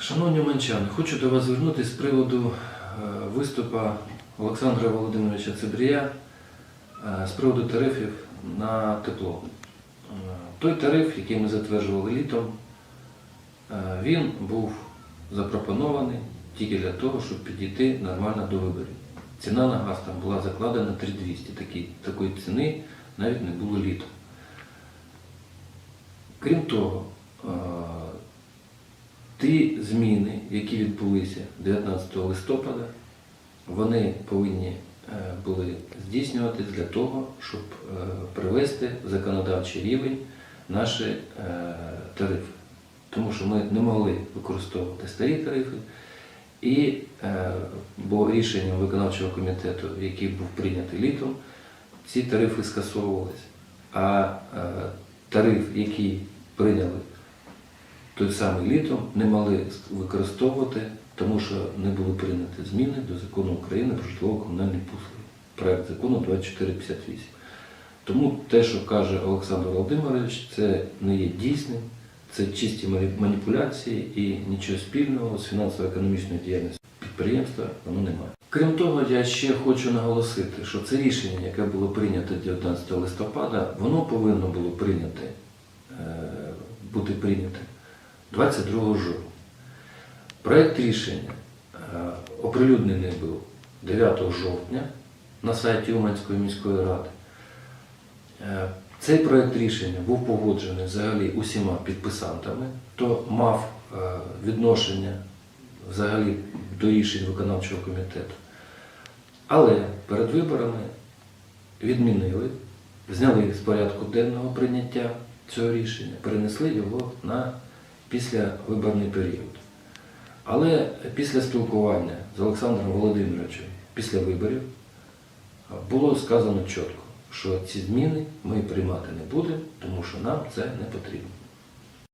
Шановні манчани, хочу до вас звернутися з приводу е, виступу Олександра Володимировича Цибрія е, з приводу тарифів на тепло. Е, Той тариф, який ми затверджували літом, він був запропонований тільки для того, щоб підійти нормально до виборів. Ціна на газ там була закладена 3200. Такі, такої ціни навіть не було літом. Крім того, ті зміни, які відбулися 19 листопада, вони повинні е, були здійснюватись для того, щоб е, привести в законодавчий рівень наші е, тарифи. Тому що ми не могли використовувати старі тарифи, і, бо рішенням виконавчого комітету, який був прийнятий літом, ці тарифи скасовувалися. А тариф, який прийняли той самий літом, не могли використовувати, тому що не були прийняті зміни до закону України про житлово-комунальні послуги. Проект закону 2458. Тому те, що каже Олександр Володимирович, це не є дійсним, це чисті маніпуляції і нічого спільного з фінансово-економічною діяльністю підприємства воно немає. Крім того, я ще хочу наголосити, що це рішення, яке було прийнято 19 листопада, воно повинно було прийняти, е, бути прийняте 22 жовтня. Проект рішення е, оприлюднений був 9 жовтня на сайті Уманської міської ради. Е, Цей проект рішення був погоджений взагалі усіма підписантами, хто мав е, відношення взагалі до рішень виконавчого комітету. Але перед виборами відмінили, зняли з порядку денного прийняття цього рішення, перенесли його на післявиборний період. Але після спілкування з Олександром Володимировичем після виборів було сказано чітко, що ці зміни ми приймати не будемо, тому що нам це не потрібно.